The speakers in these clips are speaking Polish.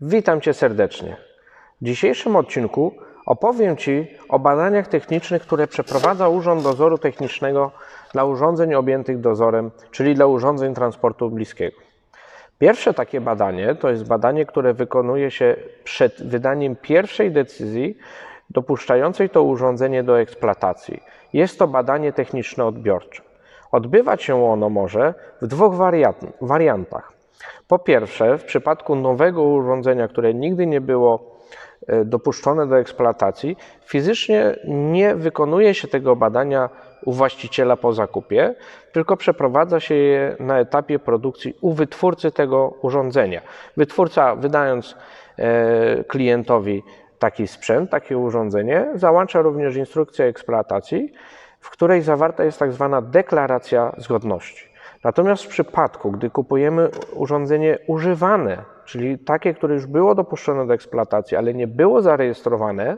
Witam Cię serdecznie. W dzisiejszym odcinku opowiem Ci o badaniach technicznych, które przeprowadza Urząd Dozoru Technicznego dla urządzeń objętych dozorem, czyli dla urządzeń transportu bliskiego. Pierwsze takie badanie to jest badanie, które wykonuje się przed wydaniem pierwszej decyzji dopuszczającej to urządzenie do eksploatacji. Jest to badanie techniczne odbiorcze. Odbywać się ono może w dwóch wariant- wariantach. Po pierwsze, w przypadku nowego urządzenia, które nigdy nie było e, dopuszczone do eksploatacji, fizycznie nie wykonuje się tego badania u właściciela po zakupie, tylko przeprowadza się je na etapie produkcji u wytwórcy tego urządzenia. Wytwórca, wydając e, klientowi taki sprzęt, takie urządzenie, załącza również instrukcję eksploatacji, w której zawarta jest tak zwana deklaracja zgodności. Natomiast w przypadku, gdy kupujemy urządzenie używane, czyli takie, które już było dopuszczone do eksploatacji, ale nie było zarejestrowane,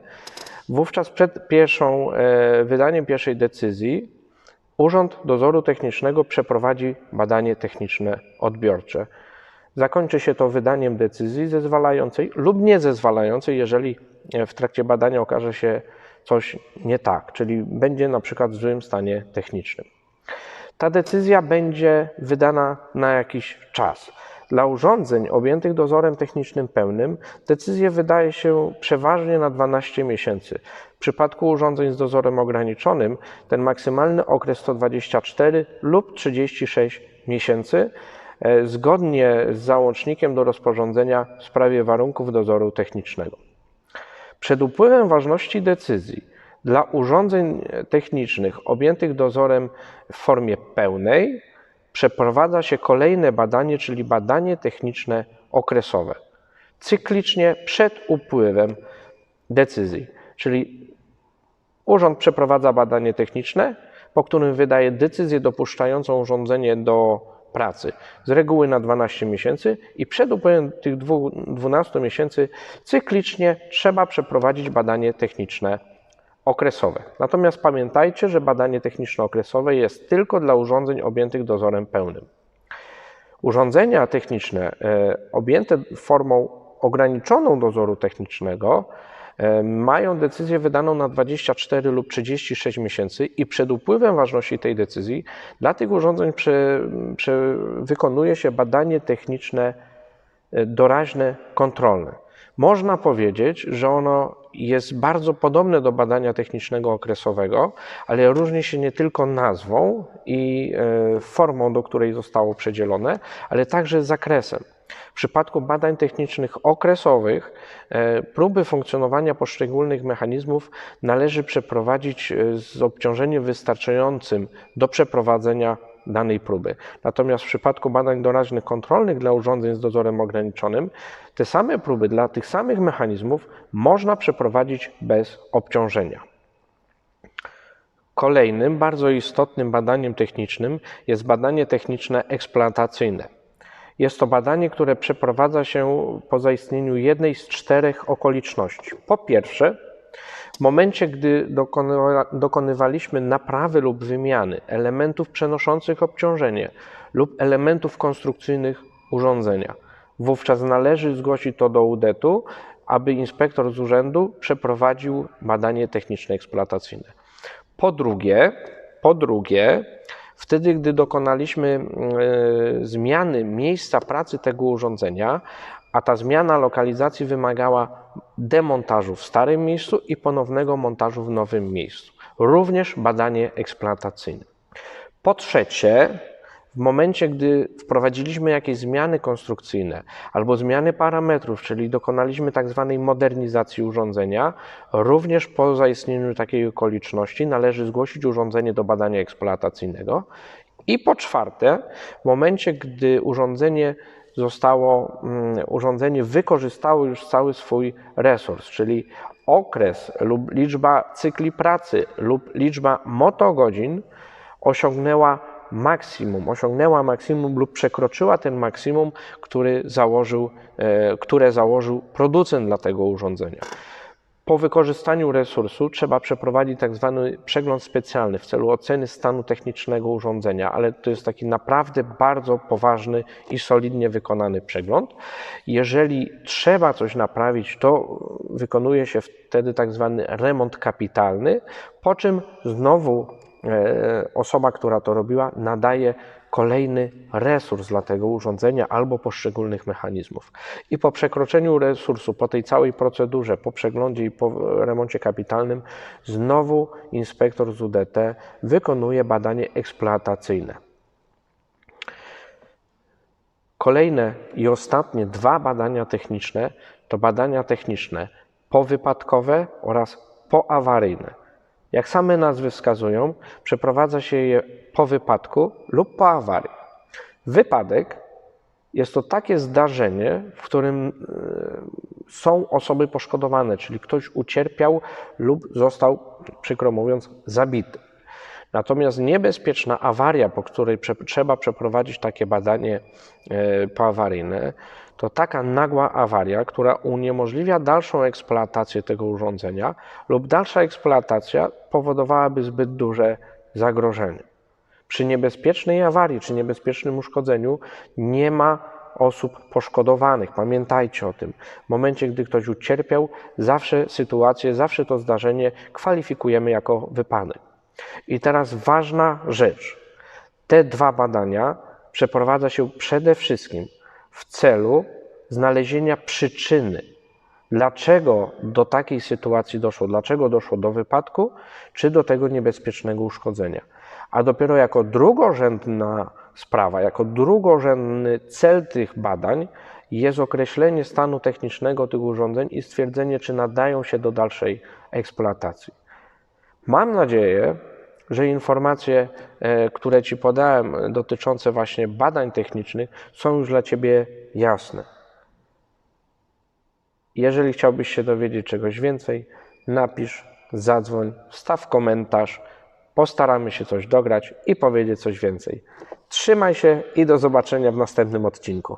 wówczas przed pierwszą, e, wydaniem pierwszej decyzji Urząd Dozoru Technicznego przeprowadzi badanie techniczne odbiorcze. Zakończy się to wydaniem decyzji zezwalającej lub niezezwalającej, jeżeli e, w trakcie badania okaże się coś nie tak, czyli będzie na przykład w złym stanie technicznym. Ta decyzja będzie wydana na jakiś czas. Dla urządzeń objętych dozorem technicznym pełnym decyzję wydaje się przeważnie na 12 miesięcy. W przypadku urządzeń z dozorem ograniczonym ten maksymalny okres to 24 lub 36 miesięcy, e, zgodnie z załącznikiem do rozporządzenia w sprawie warunków dozoru technicznego. Przed upływem ważności decyzji dla urządzeń technicznych objętych dozorem w formie pełnej przeprowadza się kolejne badanie, czyli badanie techniczne okresowe, cyklicznie przed upływem decyzji. Czyli urząd przeprowadza badanie techniczne, po którym wydaje decyzję dopuszczającą urządzenie do pracy, z reguły na 12 miesięcy i przed upływem tych dwu- 12 miesięcy cyklicznie trzeba przeprowadzić badanie techniczne okresowe. Natomiast pamiętajcie, że badanie techniczne okresowe jest tylko dla urządzeń objętych dozorem pełnym. Urządzenia techniczne e, objęte formą ograniczoną dozoru technicznego e, mają decyzję wydaną na 24 lub 36 miesięcy i przed upływem ważności tej decyzji dla tych urządzeń prze, prze, wykonuje się badanie techniczne e, doraźne, kontrolne. Można powiedzieć, że ono jest bardzo podobne do badania technicznego okresowego, ale różni się nie tylko nazwą i e, formą, do której zostało przedzielone, ale także zakresem. W przypadku badań technicznych okresowych e, próby funkcjonowania poszczególnych mechanizmów należy przeprowadzić e, z obciążeniem wystarczającym do przeprowadzenia danej próby. Natomiast w przypadku badań doraźnych kontrolnych dla urządzeń z dozorem ograniczonym, te same próby dla tych samych mechanizmów można przeprowadzić bez obciążenia. Kolejnym bardzo istotnym badaniem technicznym jest badanie techniczne eksploatacyjne. Jest to badanie, które przeprowadza się po zaistnieniu jednej z czterech okoliczności. Po pierwsze, w momencie, gdy dokonywa, dokonywaliśmy naprawy lub wymiany elementów przenoszących obciążenie lub elementów konstrukcyjnych urządzenia, wówczas należy zgłosić to do UDET-u, aby inspektor z urzędu przeprowadził badanie techniczne eksploatacyjne. Po drugie, po drugie, wtedy, gdy dokonaliśmy y, zmiany miejsca pracy tego urządzenia, a ta zmiana lokalizacji wymagała demontażu w starym miejscu i ponownego montażu w nowym miejscu. Również badanie eksploatacyjne. Po trzecie, w momencie, gdy wprowadziliśmy jakieś zmiany konstrukcyjne albo zmiany parametrów, czyli dokonaliśmy tak zwanej modernizacji urządzenia, również po zaistnieniu takiej okoliczności należy zgłosić urządzenie do badania eksploatacyjnego. I po czwarte, w momencie, gdy urządzenie zostało, mm, urządzenie wykorzystało już cały swój resurs, czyli okres lub liczba cykli pracy lub liczba motogodzin osiągnęła maksimum, osiągnęła maksimum lub przekroczyła ten maksimum, który założył, e, które założył producent dla tego urządzenia. Po wykorzystaniu resursu trzeba przeprowadzić tak zwany przegląd specjalny w celu oceny stanu technicznego urządzenia, ale to jest taki naprawdę bardzo poważny i solidnie wykonany przegląd. Jeżeli trzeba coś naprawić, to wykonuje się wtedy tak zwany remont kapitalny, po czym znowu e, osoba, która to robiła, nadaje kolejny resurs dla tego urządzenia albo poszczególnych mechanizmów. I po przekroczeniu resursu, po tej całej procedurze, po przeglądzie i po remoncie kapitalnym, znowu inspektor z UDT wykonuje badanie eksploatacyjne. Kolejne i ostatnie dwa badania techniczne to badania techniczne powypadkowe oraz poawaryjne. Jak same nazwy wskazują, przeprowadza się je po wypadku lub po awarii. Wypadek jest to takie zdarzenie, w którym y, są osoby poszkodowane, czyli ktoś ucierpiał lub został, przykro mówiąc, zabity. Natomiast niebezpieczna awaria, po której prze, trzeba przeprowadzić takie badanie e, poawaryjne, to taka nagła awaria, która uniemożliwia dalszą eksploatację tego urządzenia lub dalsza eksploatacja powodowałaby zbyt duże zagrożenie. Przy niebezpiecznej awarii czy niebezpiecznym uszkodzeniu nie ma osób poszkodowanych. Pamiętajcie o tym. W momencie, gdy ktoś ucierpiał, zawsze sytuację, zawsze to zdarzenie kwalifikujemy jako wypadek. I teraz ważna rzecz. Te dwa badania przeprowadza się przede wszystkim w celu znalezienia przyczyny, dlaczego do takiej sytuacji doszło, dlaczego doszło do wypadku, czy do tego niebezpiecznego uszkodzenia. A dopiero jako drugorzędna sprawa, jako drugorzędny cel tych badań jest określenie stanu technicznego tych urządzeń i stwierdzenie, czy nadają się do dalszej eksploatacji. Mam nadzieję, że informacje, e, które Ci podałem dotyczące właśnie badań technicznych są już dla Ciebie jasne. Jeżeli chciałbyś się dowiedzieć czegoś więcej, napisz, zadzwoń, wstaw komentarz, postaramy się coś dograć i powiedzieć coś więcej. Trzymaj się i do zobaczenia w następnym odcinku.